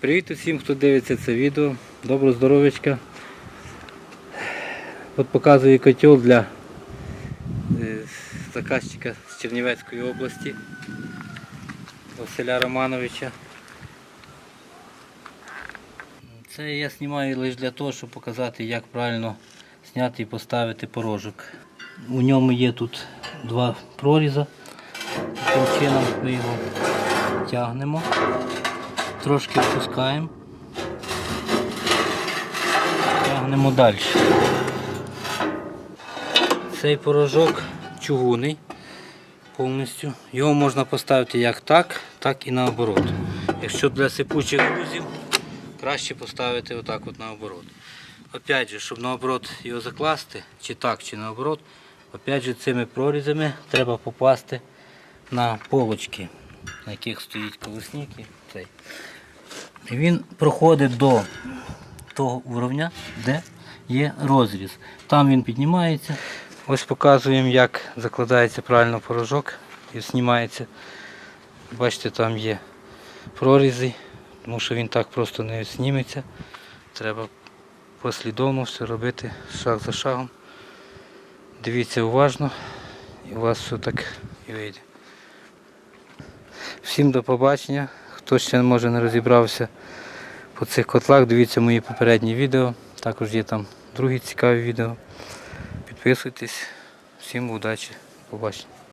Привіт усім, хто дивиться це відео. Доброго здоров'ячка. От показую котел для е, заказчика з Чернівецької області Василя Романовича. Це я знімаю лише для того, щоб показати, як правильно зняти і поставити порожок. У ньому є тут два проріза. Таким чином ми його тягнемо, трошки впускаємо, тягнемо далі. Цей порожок чугунний повністю. Його можна поставити як так, так і наоборот. Якщо для сипучих грузів, краще поставити отак от наоборот. Опять же, щоб наоборот його закласти, чи так, чи наоборот, опять же цими прорізами треба попасти на полочки, на яких стоїть колесники. Цей. Він проходить до того уровня, де є розріз. Там він піднімається. Ось показуємо, як закладається правильно порожок і знімається. Бачите, там є прорізи, тому що він так просто не зніметься. Треба послідовно все робити шаг за шагом. Дивіться уважно і у вас все так і вийде. Всім до побачення. Хто ще може не розібрався по цих котлах, дивіться мої попередні відео. Також є там другі цікаві відео. Підписуйтесь. Всім удачі. Побачення.